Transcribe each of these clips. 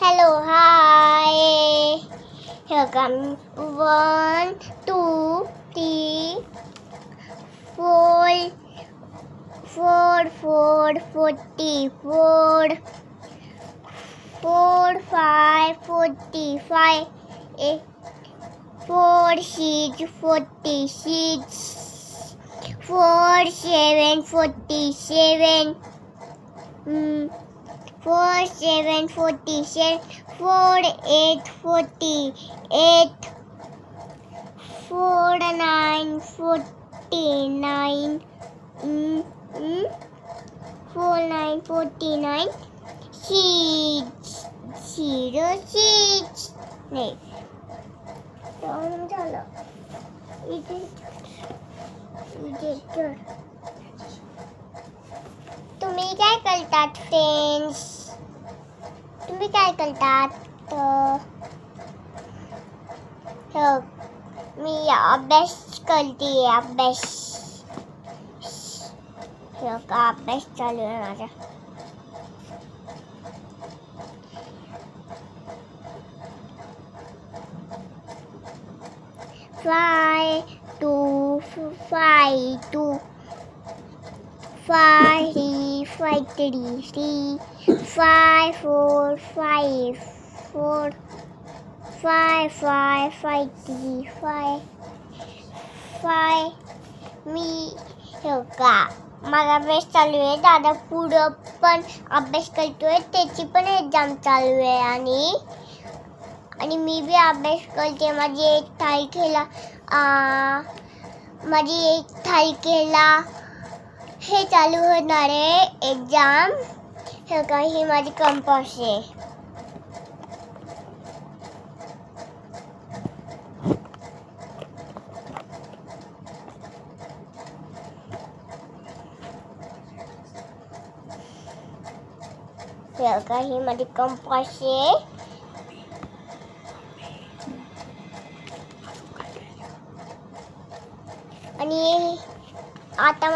hello hi here come one, two, three, four, four, four, forty-four, four, five, forty-five, four, six, forty-six, four, seven, forty-seven. mm Four seven forty seven four eight forty eight four nine forty nine four nine forty nine six zero six नाही दोन झालं इथे इथे तर. तुम्ही काय करतात friends तुम्ही काय करतात तर हो, मी अभ्यास करते अभ्यास हो का अभ्यास चालू आहे माझा five two five two five three five three three five four five four five five five three five five मी हो का माझा अभ्यास चालू आहे. दादा पुढं पण अभ्यास करतोय. त्याची पण एक्झाम चालू आहे आणि आणि मी बी अभ्यास करते. माझी एक तारखेला माझी एक तारखेला हे चालू होणार आहे एक्झाम हे काही ही माझी कंपास आहे. हे का माझी कंपास आहे.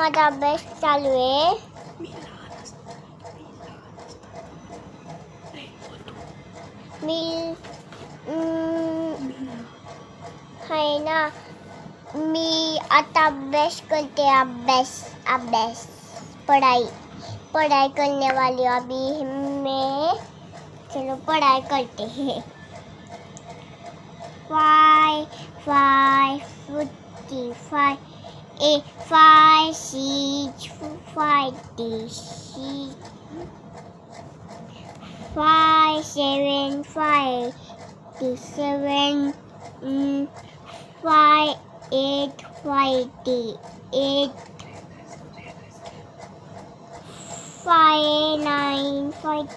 माझा अभ्यास चालू आहे मी आहे ना? मी, आता अभ्यास करते अभ्यास अभ्यास पढ़ाई पढ़ाई करने वाली अभी मैं। चलो, पढ़ाई करते हैं। Five five fifty five A five six five six five seven five seven mm, five eight five eight five nine five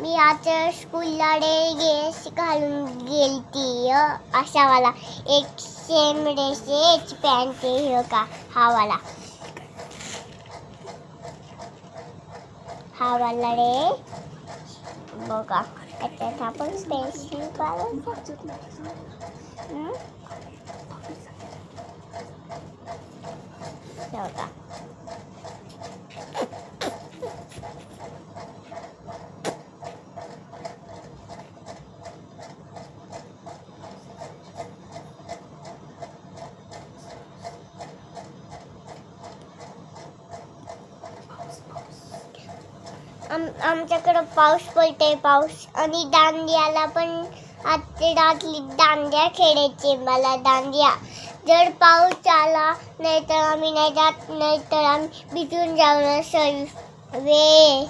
मी आता स्कूलला गेस घालून गेलती अ, अशावाला. एक सेम ड्रेस पॅन्ट हे का हा वाला हा वाला रे बघा त्याच्यात आपण पेन्सिल काढून बघा. आम आमच्याकडं पाऊस पडते पाऊस. आणि दांडियाला पण आजची दांड्या खेळायचे मला दांडिया. जर पाऊस आला नाही तर आम्ही नाही जात नाही तर आम्ही भिजून जाऊ सर्वे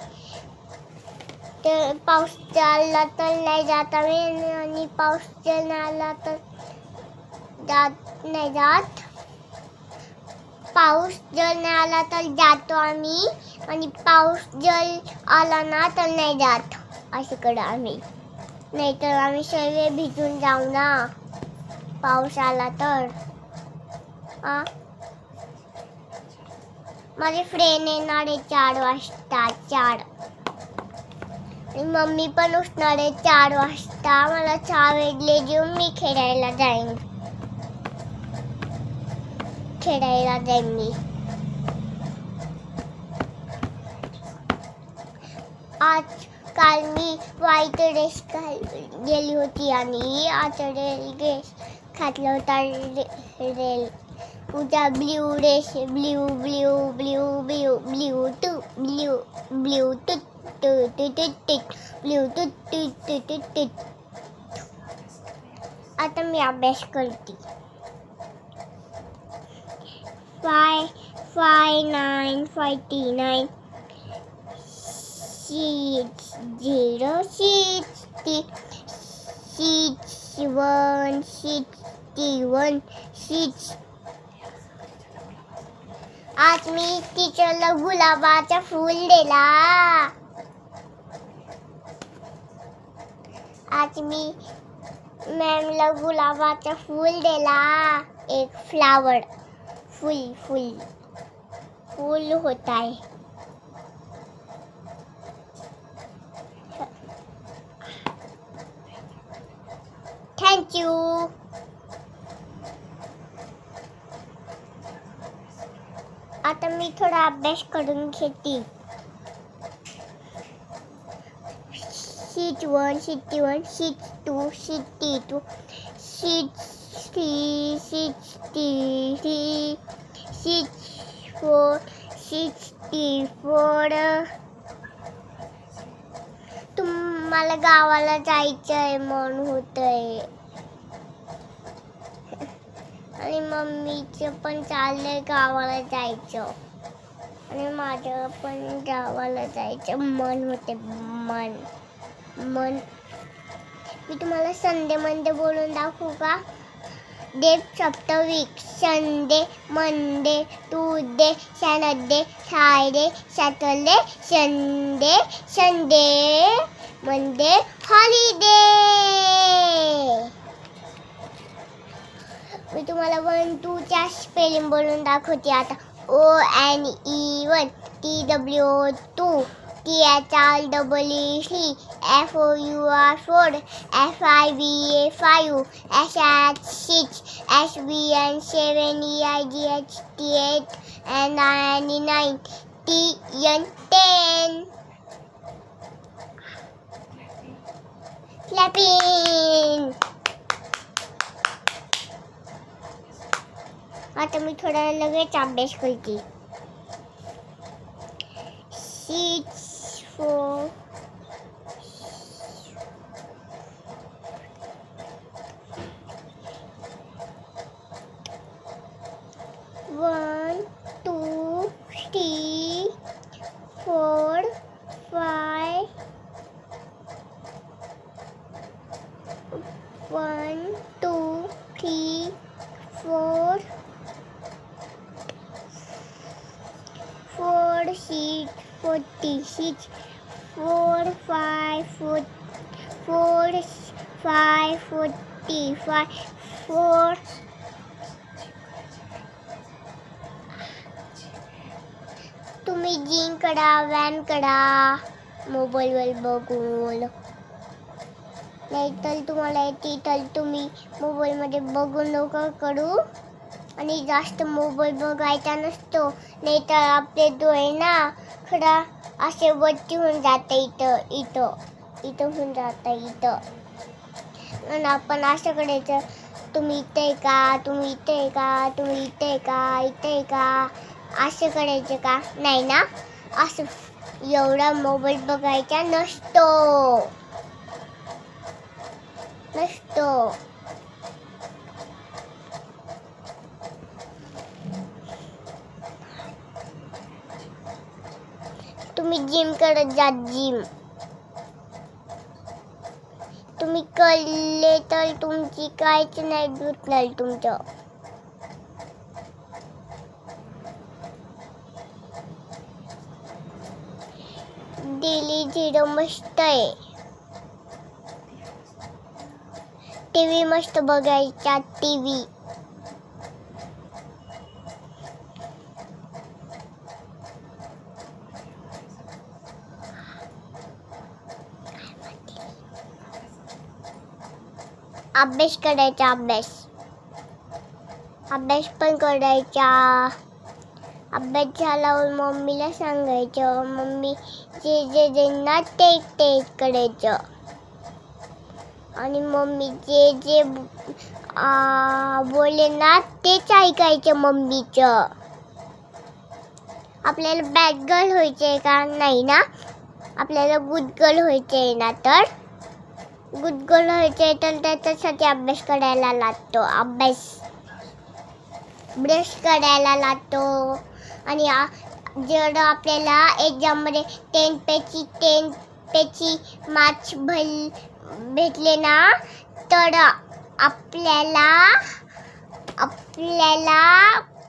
तर पाऊस चालला तर नाही जात आम्ही आणि पाऊस जर नाही आला तर जात नाही जात. पाऊस जर नाही आला तर जातो आम्ही. आणि पाऊस जर आला ना तर नाही जात. अशीकडं आम्ही. नाहीतर आम्ही सर्व भिजून जाऊ ना. पाऊस आला तर. आ? माझे फ्रेंड येणार आहे चार वाजता चार. आणि मम्मी पण उठणार आहे चार वाजता. मला चहा वेगळे घेऊन मी खेळायला जाईन. खेळायला जाईन मी आज काल मी व्हाईट ड्रेस गेली होती आणि आज रेल ड्रेस घातला होता रेल उद्या blue dress blue blue blue blue blue two blue blue two two two two two blue two two two two two आता मी अभ्यास करते five five nine fifty nine six zero sixty six one sixty one six आज मी टीचरला गुलाबाचा फूल दिला. आज मी मॅमला गुलाबाचा फूल दिला. एक फ्लावर. फुल फुल फूल होत आहे थँक्यू आता मी थोडा अभ्यास करून घेते शीट वन शिट्टी वन शीट टू शिट्टी two sheet three sixty three six four sixty four. तुम्हाला गावाला जायचं आहे म्हणून होतं आहे आणि मम्मीचं पण चाललंय गावाला जायचं. आणि माझं पण गावाला जायचं. मन होते मन. मन. मी तुम्हाला संडे मंडे बोलून दाखवू का? Day सप्तवीक Sunday Monday Tuesday Wednesday Friday Saturday Sunday Sunday Monday holiday मी तुम्हाला वन टूच्या स्पेलिंग बोलून दाखवते आता. O N E one T W two T H R double E C F O U R four F I B A five S H six S B N seven E I G H T eight N I N E nine T N ten clapping आता मी थोडा लगेच अभ्यास करते six for one, two, three, four, five, one, two, three, four, four, six. Forty six four five four four five forty five four तुम्ही जिंक करा win करा मोबाईलवर बघून. नाहीतर तुम्हाला येते तर तुम्ही मोबाईलमध्ये बघून लवकर करू. आणि जास्त मोबाईल बघायचा नसतो नाही तर आपले डोळे ना खरा असे वरती होऊन जाते इथं इथं इथं होऊन जातं इथं. आणि आपण असं करायचं तुम्ही इथे आहे का? तुम्ही इथे आहे का? तुम्ही इथे आहे का? इथे आहे का? असं करायचं का? नाही ना? असं एवढा मोबाईल बघायचा नसतो. नसतो. तुम्ही जिम करत जा जिम तुम्ही कळले तर तुमची काहीच नाही दुखणार तुमचं. डेली झिरो मस्त आहे. टी व्ही मस्त बघायचा टीव्ही अभ्यास करायचा अभ्यास. अभ्यास पण करायचा. अभ्यास झाल्यावर मम्मीला सांगायचं. मम्मी जे जे देणार ते ते करायचं. आणि मम्मी जे जे बोले ना तेच ऐकायचं मम्मीचं. आपल्याला बॅड गर्ल आहे का? नाही ना. आपल्याला गुड गर्ल आहे ना तर? गुड व्हायचे तर त्याच्यासाठी अभ्यास करायला लागतो अभ्यास. ब्रश करायला लागतो. आणि जर आपल्याला एक्झाममध्ये टेन पेची टेन पेची मार्क्स भल भेटले ना तर आपल्याला आपल्याला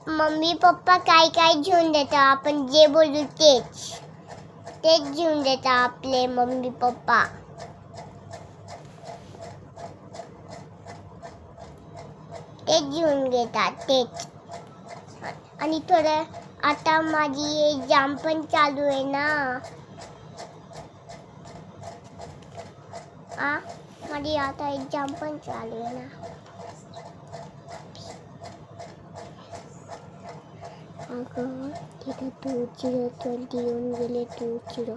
मम्मी पप्पा काय काय घेऊन देतात? आपण जे बोलू तेच. तेच घेऊन देतात आपले मम्मी पप्पा. तेच घेऊन घेतात तेच. आणि थोडं आता माझी एक्झाम पण चालू आहे ना. आ? माझी आता एक्झाम पण चालू आहे ना. अगं तिथं टू झिरो ट्वेंटी येऊन गेले टू झिरो